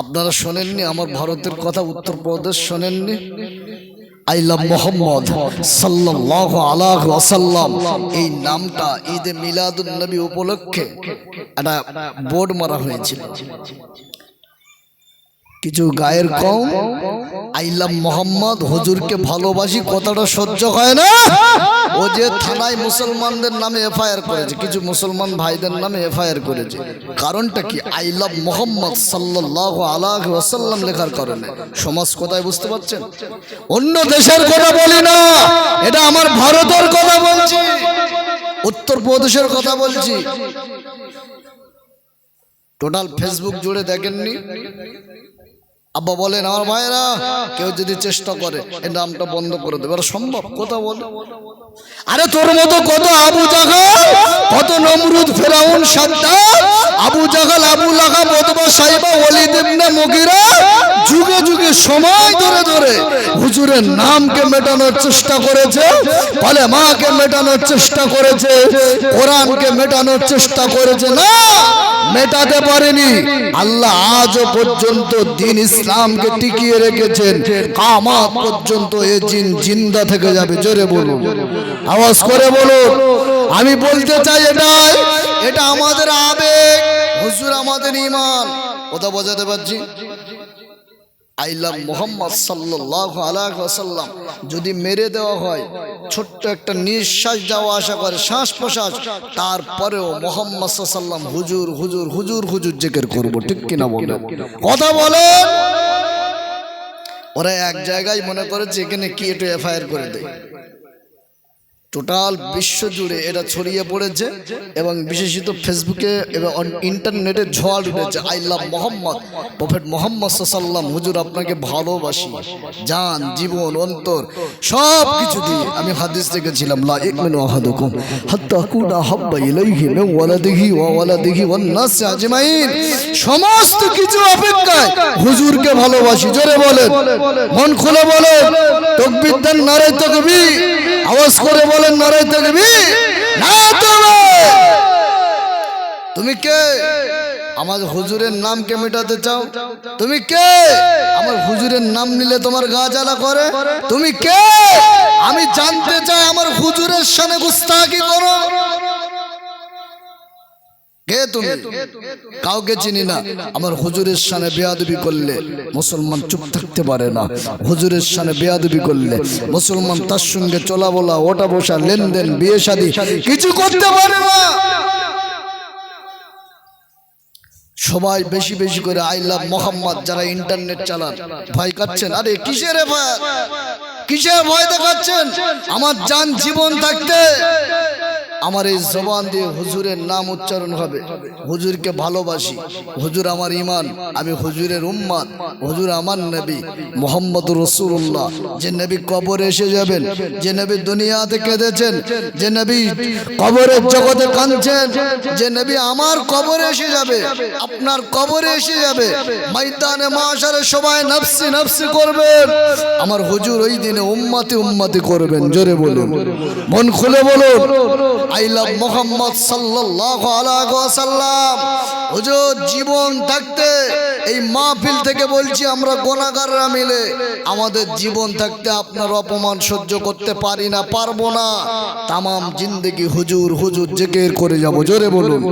আপনারা শোনেননি, আমার ভারতের কথা উত্তরপ্রদেশ শোনেননি। আইলাম মোহাম্মদ সাল্লাল্লাহু আলাইহি ওয়াসাল্লাম। এই নামটা ঈদে মিলাদুন নবী উপলক্ষে একটা বোর্ড মারা হয়েছিল। কিছু গায়ের কম আইলাম মোহাম্মদ, হুজুরকে ভালোবাসি, কথাটা সহ্য হয় না। ও যে থানায় মুসলমানদের নামে এফআইআর করেছে কিছু মুসলমান ভাইদের নামে এফআইআর করেছে। কারণটা কি? আই লাভ মোহাম্মদ সাল্লাহ আলাহ ওয়াসাল্লাম লেখার কারণে। সমাজ কোথায় বুঝতে পারছেন? অন্য দেশের কথা বলি না। এটা আমার ভারতের কথা বলছি। উত্তরপ্রদেশের কথা বলছি। টোটাল ফেসবুক জুড়ে দেখেননি? আব্বা বলেন, আমার মায়েরা কেউ যদি চেষ্টা করে এই নামটা বন্ধ করে দেবে। সম্ভব, কথা বলে। আরে তোর মতো কত আবু জাগাল, কত নমরুদ ফেরাউন সাদ্দাম আবু জাগাল, আবু লাগা মতবা সাইবা ওলিদ ইবনে মগিরা, যুগে যুগে সময় ধরে ধরে হুজুরের নামকে মেটানোর চেষ্টা করেছে, বলে মাকে মেটানোর চেষ্টা করেছে, কোরআনকে মেটানোর চেষ্টা করেছে। না, মেটাতে পারেনি। আল্লাহ আজও পর্যন্ত দিন ইসলামকে টিকিয়ে রেখেছেন। কামাত পর্যন্ত এ জিন জিন্দা থেকে যাবে, জোরে বলুন। আওয়াজ করে বলুন। আমি বলতে চাই এটাই, এটা আমাদের আবেগ। হুজুর আমাদের ইমান কথা বোঝাতে পারছি? আইলাম মোহাম্মদ সাল্লাহ আলাইসাল্লাম যদি মেরে দেওয়া হয়, ছোট্ট একটা নিঃশ্বাস যাওয়া আশা করে শ্বাস প্রশ্বাস তারপরেও মোহাম্মদ সাল্লাম হুজুর হুজুর হুজুর হুজুর জেকের করব। ঠিক কিনা বলে কথা বলে ওরা এক জায়গায় মনে করেছে, এখানে কি একটু এফআইআর করে দেয়। টোটাল বিশ্ব জুড়ে এটা ছড়িয়ে পড়েছে এবং বিশেষত ফেসবুকে এবং ইন্টারনেটে ঝড় উঠেছে। I love Mohammad, prophet Mohammad সাল্লাম, হুজুর আপনাকে ভালোবাসি। যান জীবন, অন্তর সব কিছু দিয়ে আমি হাদিস দেখেছিলাম লা ইকমিনু আহাদুকুম হাত্তা কুনা হাব্বা ইলাইহি মিন ওয়ালাদিহি ওয়া ওয়ালাদিহি ওয়ান নাস আজমাইন। সমস্ত কিছু অপেক্ষায় হুজুরকে ভালোবাসি। জোরে বলেন, মন খুলে বলেন, তকবীর দেন নারে তকবীর। আওয়াজ করে বলেন নারায় থাকবি না তুমি কে? আমার হুজুরের নাম কে মেটাতে চাও? তুমি কে? আমার হুজুরের নাম নিলে তোমার গা জ্বালা করে? তুমি কে? কে তুমি? কাউকে চিনি না। আমার হুজুরের সামনে বেয়াদবি করলে মুসলমান চুপ থাকতে পারে না। হুজুরের সামনে বেয়াদবি করলে মুসলমান তার সঙ্গে চলা বলা ওটা বসা লেনদেন বিয়ে শাদী কিছু করতে পারে না। সবাই বেশি বেশি করে আই লাভ মোহাম্মদ যারা ইন্টারনেট চালান। ভয় কাচ্ছেন আরে কিসের ভয়? কিসের ভয় দেখাচ্ছেন? আমার যান জীবন থাকতে। আমার এই জবান দিয়ে হুজুরের নাম উচ্চারণ হবে। হুজুরকে ভালোবাসি। হুজুর আমার ইমান আমি হুজুরের উম্মাদ। হুজুর আমার নবী মোহাম্মদ রসুল্লাহ যে নবী কবরে এসে যাবেন, যে নবী দুনিয়াতে কেঁদেছেন, যে নবী কবরের জগতে কাঁদছেন, যে নবী আমার কবরে এসে যাবে, আপনার কবরে এসে যাবে। ময়দানে মাসারে সবাই নফসি নফসি করবেন। আমার হুজুর ওই দিনে উম্মাতি উম্মাতি করবেন, জোরে বলুন। মন খুলে বলুন। আই লাভ মোহাম্মদ সাল্লাল্লাহু আলাইহি ওয়াসাল্লাম। হুজুর, জীবন থাকতে এই মাহফিল থেকে বলছি আমরা গোনাগাররা মিলে আমাদের জীবন থাকতে আপনার অপমান সহ্য করতে পারি না, পারব না। তামাম জিন্দগি হুজুর হুজুর জেকের করে যাব, জোরে বলুন।